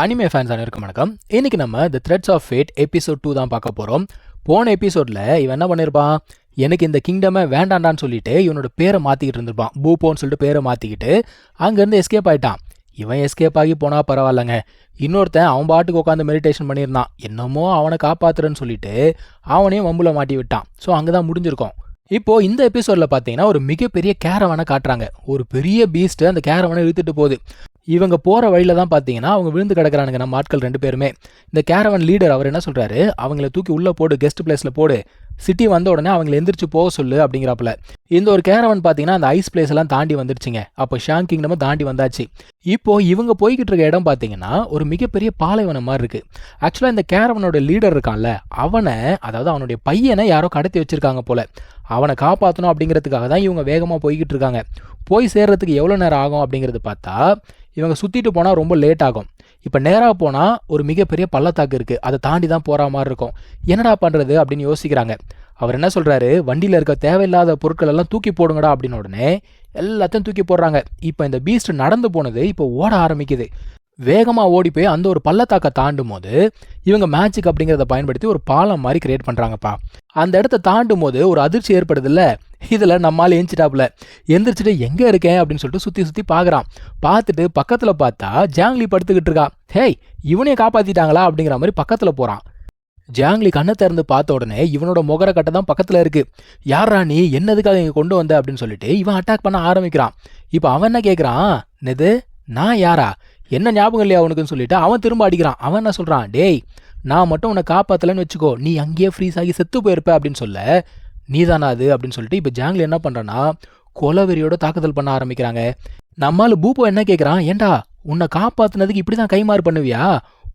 Anime fans அனைவருக்கும் வணக்கம். இன்னைக்கு நம்ம the threads of fate episode two தான் பார்க்க போகிறோம் போன எபிசோடில் இவன் என்ன பண்ணியிருப்பான் எனக்கு இந்த கிங்டமை வேண்டாண்டான்னு சொல்லிட்டு இவனோட பேரை மாற்றிக்கிட்டு இருந்திருப்பான். பூப்போன்னு சொல்லிட்டு பேரை மாற்றிக்கிட்டு அங்கேருந்து எஸ்கேப் ஆயிட்டான். இவன் எஸ்கேப் ஆகி போனால் பரவாயில்லைங்க. இன்னொருத்தன் அவன் பாட்டுக்கு உட்காந்து மெடிடேஷன் பண்ணியிருந்தான். என்னமோ அவனை காப்பாத்துறேன்னு சொல்லிட்டு அவனையும் வம்புல மாட்டி விட்டான். ஸோ அங்கே தான் முடிஞ்சிருக்கும். இப்போ இந்த எபிசோட்ல பார்த்தீங்கன்னா ஒரு மிகப்பெரிய கேரவனை காட்டுறாங்க. ஒரு பெரிய பீஸ்ட் அந்த கேரவனை இழுத்துட்டு போகுது. இவங்க போற வழியில தான் பார்த்தீங்கன்னா அவங்க விழுந்து கிடக்குறானுங்க நம்ம ஆட்கள் ரெண்டு பேருமே. இந்த கேரவன் லீடர் அவர் என்ன சொல்றாரு? அவங்கள தூக்கி உள்ள போடு கெஸ்ட் பிளேஸ்ல போடு. சிட்டி வந்த உடனே அவங்கள எந்திரிச்சு போக சொல்லு அப்படிங்கிறாப்புல. இந்த ஒரு கேரவன் பார்த்தீங்கன்னா அந்த ஐஸ் பிளேஸ் எல்லாம் தாண்டி வந்துருச்சுங்க அப்போ ஷாங் கிங்டமும் தாண்டி வந்தாச்சு. இப்போ இவங்க போய்கிட்டு இருக்க இடம் பார்த்தீங்கன்னா ஒரு மிகப்பெரிய பாலைவனம் மாதிரி இருக்கு. ஆக்சுவலாக இந்த கேரவனோட லீடர் இருக்கான்ல அவனை அதாவது அவனுடைய பையனை யாரோ கடத்தி வச்சிருக்காங்க போல. அவனை காப்பாற்றணும் அப்படிங்கிறதுக்காக தான் இவங்க வேகமாக போய்கிட்டு இருக்காங்க. போய் சேர்றதுக்கு எவ்வளோ நேரம் ஆகும் அப்படிங்கிறது பார்த்தா இவங்க சுற்றிட்டு போனால் ரொம்ப லேட் ஆகும். இப்போ நேராக போனால் ஒரு மிகப்பெரிய பள்ளத்தாக்கு இருக்குது அதை தாண்டி தான் போகிற மாதிரி இருக்கும். என்னடா பண்ணுறது அப்படின்னு யோசிக்கிறாங்க. அவர் என்ன சொல்கிறாரு வண்டியில் இருக்க தேவையில்லாத பொருட்கள் எல்லாம் தூக்கி போடுங்கடா அப்படின்னு உடனே எல்லாத்தையும் தூக்கி போடுறாங்க. இப்போ இந்த பீஸ்ட் நடந்து போனது இப்போ ஓட ஆரம்பிக்குது. வேகமாக ஓடி போய் அந்த ஒரு பள்ளத்தாக்கை தாண்டும் போது இவங்க மேஜிக் அப்படிங்கிறத பயன்படுத்தி ஒரு பாலம் மாதிரி கிரியேட் பண்ணுறாங்கப்பா அந்த இடத்த தாண்டும் போது ஒரு அதிர்ச்சி ஏற்படுதுல்ல? இதில் நம்மால் எந்திச்சிட்டாப்புல எந்திரிச்சிட்டு எங்கே இருக்கேன் அப்படின்னு சொல்லிட்டு சுற்றி சுற்றி பார்க்குறான் பார்த்துட்டு பக்கத்தில் பார்த்தா ஜாங்லி படுத்துக்கிட்டு இருக்கா. ஹேய் இவனையே காப்பாற்றிட்டாங்களா அப்படிங்கிற மாதிரி பக்கத்தில் போகிறான் ஜாங்லி கண்ணை திறந்து பார்த்த உடனே இவனோட முகர கட்டை தான் பக்கத்தில் இருக்கு. யாரா நீ? என்னதுக்காக இங்கே கொண்டு வந்த? அப்படின்னு சொல்லிட்டு இவன் அட்டாக் பண்ண ஆரம்பிக்கிறான். இப்போ அவன் என்ன கேட்குறான் நெது நான் யாரா? என்ன ஞாபகம் இல்லையா அவனுக்குன்னு சொல்லிட்டு அவன் திரும்ப அடிக்கிறான். அவன் என்ன சொல்கிறான் டேய் நான் மட்டும் உன்னை காப்பாற்றலன்னு வச்சுக்கோ நீ அங்கேயே ஃப்ரீஸ் ஆகி செத்து போயிருப்ப அப்படின்னு சொல்ல நீதானா அது? அப்படின்னு சொல்லிட்டு இப்போ ஜாங்லி என்ன பண்ணுறான்னா கொலவெறியோட தாக்குதல் பண்ண ஆரம்பிக்கிறாங்க. நம்மால் பூப்போ என்ன கேட்குறான் ஏண்டா உன்னை காப்பாற்றினதுக்கு இப்படி தான் கைமாறு பண்ணுவியா?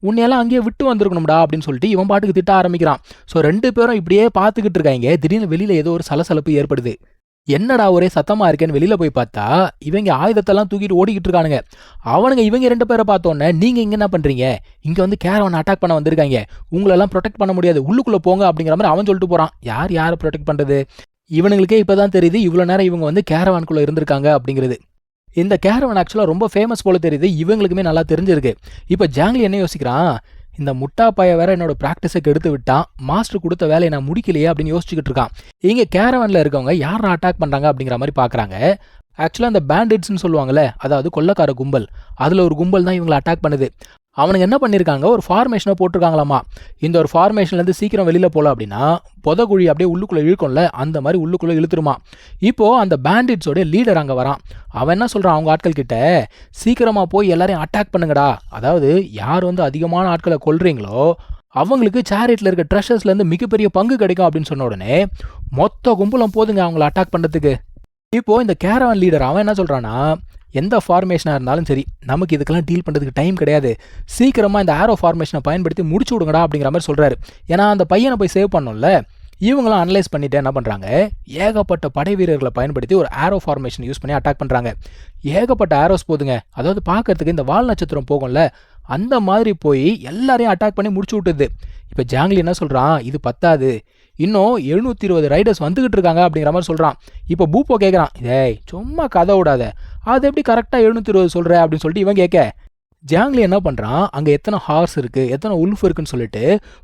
உன்னையெல்லாம் அங்கேயே விட்டு வந்திருக்கணும்டா அப்படின்னு சொல்லிட்டு இவன் பாட்டுக்கு திட்ட ஆரம்பிக்கிறான். ஸோ ரெண்டு பேரும் இப்படியே பார்த்துக்கிட்டு இருக்காங்க. திடீர்னு வெளியில் ஏதோ ஒரு சலசலப்பு ஏற்படுது. என்னடா ஒரே சத்தமாக இருக்கேன்னு வெளியில் போய் பார்த்தா இவங்க ஆயுதத்தெல்லாம் தூக்கிட்டு ஓடிக்கிட்டு இருக்கானுங்க. அவனுங்க இவங்க ரெண்டு பேரை பார்த்தோன்னே நீங்கள் இங்கே என்ன பண்ணுறீங்க இங்கே வந்து கேரவன் அட்டாக் பண்ண வந்திருக்காங்க. உங்களெல்லாம் ப்ரொடெக்ட் பண்ண முடியாது. உள்ளுக்குள்ளே போங்க அப்படிங்கிற மாதிரி அவன் சொல்லிட்டு போகிறான் யார் யாரை ப்ரொடெக்ட் பண்ணுறது இவனுங்களுக்கே இப்பதான் தெரியுது இவ்வளோ நேரம் இவங்க வந்து கேரவானுக்குள்ளே இருந்திருக்காங்க அப்படிங்கிறது. இந்த கேரவன் ஆக்சுவலாக ரொம்ப ஃபேமஸ் போல தெரியுது. இவங்களுக்குமே நல்லா தெரிஞ்சிருக்கு. இப்போ ஜாங்லி என்ன யோசிக்கிறான்? இந்த முட்டா பைய வேற என்னோட ப்ராக்டிஸை கெடுத்து விட்டான் மாஸ்டர் கொடுத்த வேலையை நான் முடிக்கலையே அப்படின்னு யோசிச்சுக்கிட்டு இருக்கான். இங்கே கேரவனில் இருக்கவங்க யாரை அட்டாக் பண்ணுறாங்க அப்படிங்கிற மாதிரி பார்க்குறாங்க ஆக்சுவலாக அந்த பேண்டிட்ஸ்னு சொல்லுவாங்கல்ல அதாவது கொள்ளக்கார கும்பல் அதில் ஒரு கும்பல் தான் இவங்களை அட்டாக் பண்ணுது. அவனுங்க என்ன பண்ணியிருக்காங்க ஒரு ஃபார்மேஷனை போட்டிருக்காங்களாமா? இந்த ஒரு ஃபார்மேஷன்லேருந்து சீக்கிரம் வெளியில் போகல அப்படின்னா புதகுழி அப்படியே உள்ளுக்குள்ளே இழுக்கும்ல அந்த மாதிரி உள்ளுக்குள்ளே இழுத்துருமா? இப்போது அந்த பேண்டிட்ஸோடைய லீடர் அங்கே வரான். அவன் என்ன சொல்கிறான் அவங்க ஆட்கள் கிட்ட சீக்கிரமாக போய் எல்லாரையும் அட்டாக் பண்ணுங்கடா. அதாவது யார் வந்து அதிகமான ஆட்களை கொள்றீங்களோ அவங்களுக்கு சேரிட்டில் இருக்க ட்ரெஷர்ஸ்லேருந்து மிகப்பெரிய பங்கு கிடைக்கும் அப்படின்னு சொன்ன உடனே மொத்த கும்பலம் போதுங்க அவங்கள அட்டாக் பண்ணுறதுக்கு இப்போ இந்த கேரவன் லீடர் அவன் என்ன சொல்கிறான்னா எந்த ஃபார்மேஷனாக இருந்தாலும் சரி நமக்கு இதுக்கெல்லாம் டீல் பண்ணுறதுக்கு டைம் கிடையாது. சீக்கிரமாக இந்த ஆரோ ஃபார்மேஷனை பயன்படுத்தி முடிச்சு விடுங்கடா அப்படிங்கிற மாதிரி சொல்கிறாரு ஏன்னா அந்த பையனை போய் சேவ் பண்ணோம்ல இவங்களும் அனலைஸ் பண்ணிட்டு என்ன பண்ணுறாங்க ஏகப்பட்ட படை வீரர்களை பயன்படுத்தி ஒரு ஆரோ ஃபார்மேஷன் யூஸ் பண்ணி அட்டாக் பண்ணுறாங்க ஏகப்பட்ட ஆரோஸ் போதுங்க. அதாவது பார்க்கறதுக்கு இந்த வால் நட்சத்திரம் போகும்ல அந்த மாதிரி போய் எல்லாரையும் அட்டாக் பண்ணி முடிச்சு விட்டுது இப்போ ஜாங்லி என்ன சொல்கிறான் இது பத்தாது இன்னும் எழுநூற்றி இருபது ரைடர்ஸ் வந்துகிட்டு இருக்காங்க அப்படிங்கிற மாதிரி சொல்கிறான் இப்போ பூப்போ கேட்குறான் ஏய் சும்மா கதை விடாத. அது எப்படி கரெக்டாக எழுநூற்றி இருபது சொல்கிற அப்படின்னு சொல்லிட்டு இவன் கேட்க ஜாங்லி என்ன பண்ணுறான் அங்கே எத்தனை ஹார்ஸ் இருக்குது எத்தனை உல்ஃப் இருக்குன்னு சொல்லிட்டு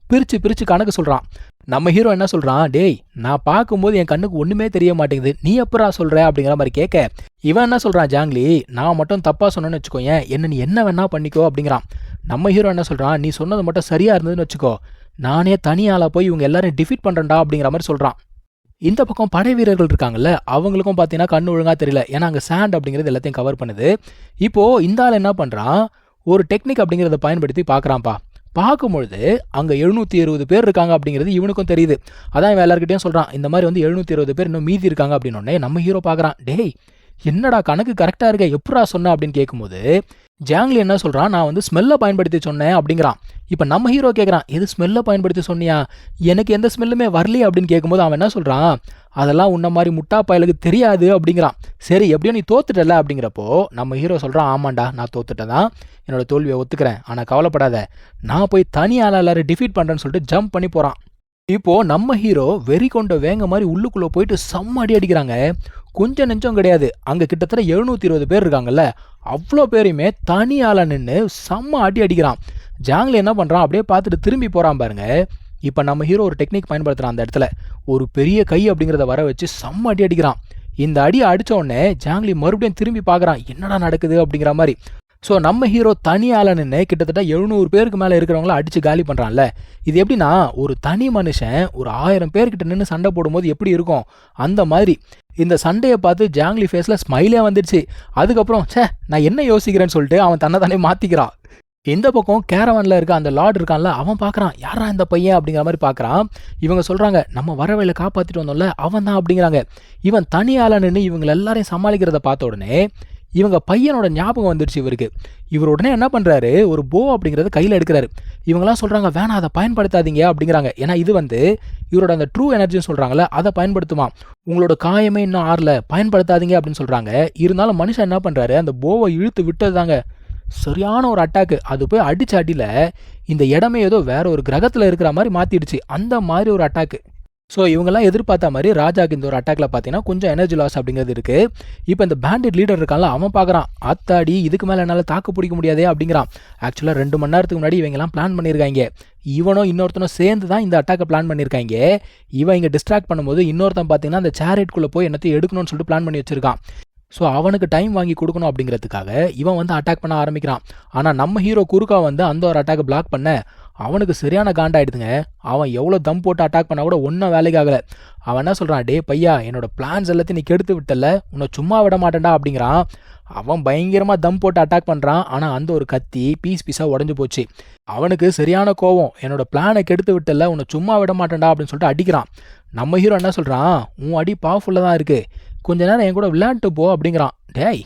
பிரித்து பிரித்து கணக்கு சொல்கிறான் நம்ம ஹீரோ என்ன சொல்கிறான் டேய் நான் பார்க்கும்போது என் கண்ணுக்கு ஒன்றுமே தெரிய மாட்டேங்குது. நீ எப்பரா சொல்கிற அப்படிங்கிற மாதிரி கேட்க இவன் என்ன சொல்கிறான் ஜாங்லி நான் மட்டும் தப்பாக சொன்னேன்னு வச்சுக்கோயேன். என்ன நீ என்ன வேணா பண்ணிக்கோ அப்படிங்கிறான். நம்ம ஹீரோ என்ன சொல்கிறான் நீ சொன்னது மட்டும் சரியாக இருந்ததுன்னு வச்சுக்கோ. நானே தனியாளாக போய் இவங்க எல்லாரையும் டிஃபீட் பண்ணுறேன்டா அப்படிங்கிற மாதிரி சொல்கிறான் இந்த பக்கம் படை வீரர்கள் இருக்காங்கல்ல அவங்களுக்கும் பார்த்தீங்கன்னா கண்ணு ஒழுங்காக தெரியல. ஏன்னா அங்கே சாண்ட் அப்படிங்கிறது எல்லாத்தையும் கவர் பண்ணுது. இப்போது இந்த ஆள் என்ன பண்ணுறான் ஒரு டெக்னிக் அப்படிங்கிறத பயன்படுத்தி பார்க்குறான்ப்பா பார்க்கும்பொழுது அங்கே எழுநூற்றி இருபது பேர் இருக்காங்க அப்படிங்கிறது இவனுக்கும் தெரியுது. அதான் இவன் எல்லாருக்கிட்டையும் சொல்கிறான் இந்த மாதிரி வந்து எழுநூற்றி இருபது பேர் இன்னும் மீதி இருக்காங்க அப்படின்னோடனே நம்ம ஹீரோ பார்க்குறான் டேய் என்னடா கணக்கு கரெக்டாக இருக்க எப்படா சொன்ன? அப்படின்னு கேட்கும்போது ஜாங்லி என்ன சொல்கிறான் நான் வந்து ஸ்மெல்லை பயன்படுத்தி சொன்னேன் அப்படிங்கிறான். இப்போ நம்ம ஹீரோ கேட்குறான் எது ஸ்மெல்லை பயன்படுத்தி சொன்னியா? எனக்கு எந்த ஸ்மெல்லுமே வரலையே அப்படின்னு கேட்கும்போது அவன் என்ன சொல்கிறான் அதெல்லாம் உன்ன மாதிரி முட்டா பயலுக்கு தெரியாது அப்படிங்கிறான். சரி எப்படியோ நீ தோத்துட்டல அப்படிங்கிறப்போ நம்ம ஹீரோ சொல்கிறான் ஆமாண்டா நான் தோத்துட்டேன் தான் என்னோட தோல்வியை ஒத்துக்கிறேன். ஆனால் கவலைப்படாத. நான் போய் தனி ஆளாக எல்லாரும் டிஃபீட் பண்ணுறேன்னு சொல்லிட்டு ஜம்ப் பண்ணி போகிறான் இப்போது நம்ம ஹீரோ வெறி கொண்ட வேங்க மாதிரி உள்ளுக்குள்ளே போயிட்டு செம்ம அடி அடிக்கிறாங்க. கொஞ்சம் நெஞ்சம் கிடையாது. அங்க கிட்டத்தட்ட எழுநூத்தி இருபது பேர் இருக்காங்கல்ல. அவ்வளோ பேரையுமே தனி நின்று செம்ம அடி அடிக்கிறான். ஜாங்கில் என்ன பண்ணுறான் அப்படியே பார்த்துட்டு திரும்பி போகிறான் பாருங்க. இப்போ நம்ம ஹீரோ ஒரு டெக்னிக் பயன்படுத்துகிறான் அந்த இடத்துல. ஒரு பெரிய கை அப்படிங்கிறத வர வச்சு செம்ம அடி அடிக்கிறான். இந்த அடியை அடிச்ச உடனே ஜாங்லி மறுபடியும் திரும்பி பார்க்குறான். என்னடா நடக்குது அப்படிங்கிற மாதிரி. ஸோ நம்ம ஹீரோ தனி நின்று கிட்டத்தட்ட எழுநூறு பேருக்கு மேலே இருக்கிறவங்கள அடித்து காலி பண்ணுறான்ல இது எப்படின்னா ஒரு தனி மனுஷன் ஒரு ஆயிரம் பேர்கிட்ட நின்று சண்டை போடும்போது எப்படி இருக்கும்? அந்த மாதிரி. இந்த சண்டையை பார்த்து ஜாங்லி ஃபேஸில் ஸ்மைலே வந்துடுச்சு அதுக்கப்புறம் ச்சே நான் என்ன யோசிக்கிறேன்னு சொல்லிட்டு அவன் தன்னை தானே மாற்றிக்கிறான் இந்த பக்கம் கேரவனில் இருக்க அந்த லார்ட் இருக்கான்ல அவன் பார்க்குறான். யாரா இந்த பையன்? அப்படிங்கிற மாதிரி பார்க்குறான். இவங்க சொல்கிறாங்க நம்ம வரவையில் காப்பாற்றிட்டு வந்தோம்ல அவன் தான் அப்படிங்கிறாங்க. இவன் தனியால் நின்று இவங்களை எல்லாரையும் சமாளிக்கிறத பார்த்த உடனே இவங்க பையனோட ஞாபகம் வந்துடுச்சு இவருக்கு. இவர் உடனே என்ன பண்ணுறாரு ஒரு போ அப்படிங்கிறத கையில் எடுக்கிறாரு. இவங்களாம் சொல்கிறாங்க வேணாம் அதை பயன்படுத்தாதீங்க அப்படிங்கிறாங்க. ஏன்னா இது வந்து இவரோட அந்த ட்ரூ எனர்ஜின்னு சொல்கிறாங்கல்ல அதை பயன்படுத்துமா? உங்களோட காயமே இன்னும் ஆறல பயன்படுத்தாதீங்க அப்படின்னு சொல்கிறாங்க இருந்தாலும் மனுஷன் என்ன பண்ணுறாரு அந்த போவை இழுத்து விட்டது தாங்க. சரியான ஒரு அட்டாக்கு அது போய் அடிச்சு அடியில் இந்த இடமே ஏதோ வேற ஒரு கிரகத்தில் இருக்கிற மாதிரி மாற்றிடுச்சு அந்த மாதிரி ஒரு அட்டாக்கு ஸோ இவங்கெல்லாம் எதிர்பார்த்த மாதிரி ராஜாக்கு இந்த ஒரு அட்டாக்ல பார்த்தீங்கன்னா கொஞ்சம் எனர்ஜி லாஸ் அப்படிங்கிறது இருக்கு. இப்போ இந்த பேண்டட் லீடர் இருக்கான்ல அவன் பார்க்குறான் அத்தாடி இதுக்கு மேலே என்னால் தாக்கு பிடிக்க முடியாதே அப்படிங்கிறான். ஆக்சுவலாக ரெண்டு மணி நேரத்துக்கு முன்னாடி இவங்கெல்லாம் பிளான் பண்ணியிருக்காங்க இவனும் இன்னொருத்தனும் சேர்ந்து தான் இந்த அட்டாக்கை பிளான் பண்ணியிருக்காங்க இவன் இங்கே டிஸ்ட்ராக்ட் பண்ணும்போது இன்னொருத்தன் பார்த்தீங்கன்னா அந்த சேரேட்குள்ளே போய் என்னத்தையும் எடுக்கணும்னு சொல்லிட்டு பிளான் பண்ணி வச்சிருக்கான். ஸோ அவனுக்கு டைம் வாங்கி கொடுக்கணும் அப்படிங்கிறதுக்காக இவன் வந்து அட்டாக் பண்ண ஆரம்பிக்கிறான். ஆனால் நம்ம ஹீரோ குறுக்கா வந்து அந்த ஒரு அட்டாக் பிளாக் பண்ண அவனுக்கு சரியான காண்டாயிடுதுங்க அவன் எவ்வளோ தம் போட்டு அட்டாக் பண்ணால் கூட ஒன்றும் வேலைக்கு ஆகலை. அவன் என்ன சொல்கிறான் டே பையா என்னோட பிளான்ஸ் எல்லாத்தையும் நீ கெடுத்து விட்டல. உன்னை சும்மா விட மாட்டேன்டா அப்படிங்கிறான். அவன் பயங்கரமாக தம் போட்டு அட்டாக் பண்ணுறான் ஆனால் அந்த ஒரு கத்தி பீஸ் பீஸாக உடஞ்சி போச்சு. அவனுக்கு சரியான கோவம். என்னோட பிளானை கெடுத்து விட்டல. உன்னை சும்மா விட மாட்டேன்டா அப்படின்னு சொல்லிட்டு அடிக்கிறான். நம்ம ஹீரோ என்ன சொல்கிறான் உன் அடி பவர்ஃபுல்லாக தான் இருக்குது கொஞ்ச நேரம் என் கூட விளையாட்டு போ அப்படிங்கிறான். டேய்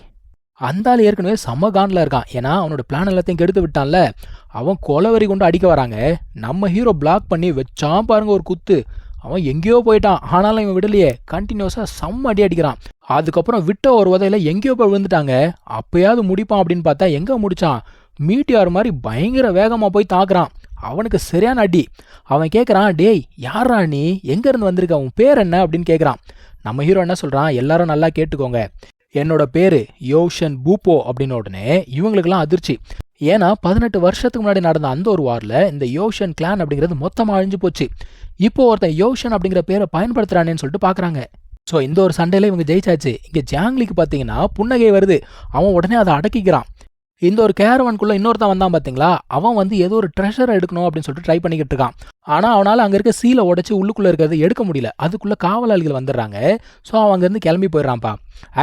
அந்த ஆள் ஏற்கனவே செம்ம காண்டில் இருக்கான். ஏன்னா அவனோட பிளான் எல்லாத்தையும் கெடுத்து விட்டான்ல. அவன் கொலவரி கொண்டு அடிக்க வராங்க. நம்ம ஹீரோ பிளாக் பண்ணி வச்சான் பாருங்க ஒரு குத்து. அவன் எங்கேயோ போயிட்டான். ஆனாலும் இவன் விடலையே. கண்டினியூஸாக செம்ம அடி அடிக்கிறான். அதுக்கப்புறம் விட்ட ஒரு உதையில் எங்கேயோ போய் விழுந்துட்டாங்க. அப்பயாவது முடிப்பான் அப்படின்னு பார்த்தா எங்கே முடிச்சான்? மீட்டியார் மாதிரி பயங்கர வேகமாக போய் தாக்குறான். அவனுக்கு சரியான அடி. அவன் கேட்குறான் டேய் யாரா நீ? எங்கேருந்து வந்திருக்க? உன் பேர் என்ன? அப்படின்னு கேட்குறான் நம்ம ஹீரோ என்ன சொல்கிறான் எல்லாரும் நல்லா கேட்டுக்கோங்க. என்னோட பேரு யோஷன் பூப்போ அப்படின்னு உடனே இவங்களுக்கெல்லாம் அதிர்ச்சி. ஏன்னா பதினெட்டு வருஷத்துக்கு முன்னாடி நடந்த அந்த ஒரு வாரில் இந்த யோஷன் கிளான் அப்படிங்கிறது மொத்தமாக அழிஞ்சு போச்சு. இப்போ ஒருத்தன் யோஷன் அப்படிங்கிற பேரை பயன்படுத்துறானேன்னு சொல்லிட்டு பார்க்குறாங்க ஸோ இந்த ஒரு சண்டையில இவங்க ஜெயிச்சாச்சு. இங்கே ஜாங்லிக்கு பார்த்தீங்கன்னா புன்னகை வருது. அவன் உடனே அதை அடக்கிக்கிறான். இந்த ஒரு கேரவனுக்குள்ள இன்னொருத்தன் வந்தான் பார்த்தீங்களா அவன் வந்து ஏதோ ஒரு ட்ரெஷர் எடுக்கணும் அப்படின்னு சொல்லிட்டு ட்ரை பண்ணிக்கிட்டு இருக்கான். ஆனால் அவனால் அங்கே இருக்க சீலை உடச்சி உள்ளுக்குள்ளே இருக்கிறது எடுக்க முடியல. அதுக்குள்ளே காவலாளிகள் வந்துடுறாங்க. ஸோ அவன் அங்கேருந்து கிளம்பி போயிடுறான்ப்பா.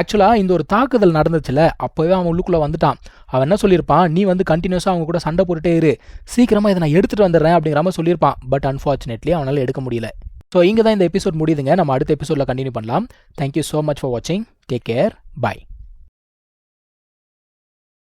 ஆக்சுவலாக இந்த ஒரு தாக்குதல் நடந்துச்சுல அப்போவே அவன் உள்ளுக்குள்ளே வந்துட்டான். அவன் என்ன சொல்லியிருப்பான்? நீ வந்து கண்டினியூஸாக அவங்க கூட சண்டை போட்டுட்டே இரு. சீக்கிரமாக இதை நான் எடுத்துகிட்டு வந்துடுறேன் அப்படிங்கிற மாதிரி சொல்லியிருப்பான். பட் அன்ஃபார்ச்சுனேட்லி அவனால் எடுக்க முடியல. ஸோ இங்கே தான் இந்த எபிசோட் முடியுதுங்க. நம்ம அடுத்த எபிசோடில் கண்டினியூ பண்ணலாம். Thank you so much for வாட்சிங் டேக் கேர் பை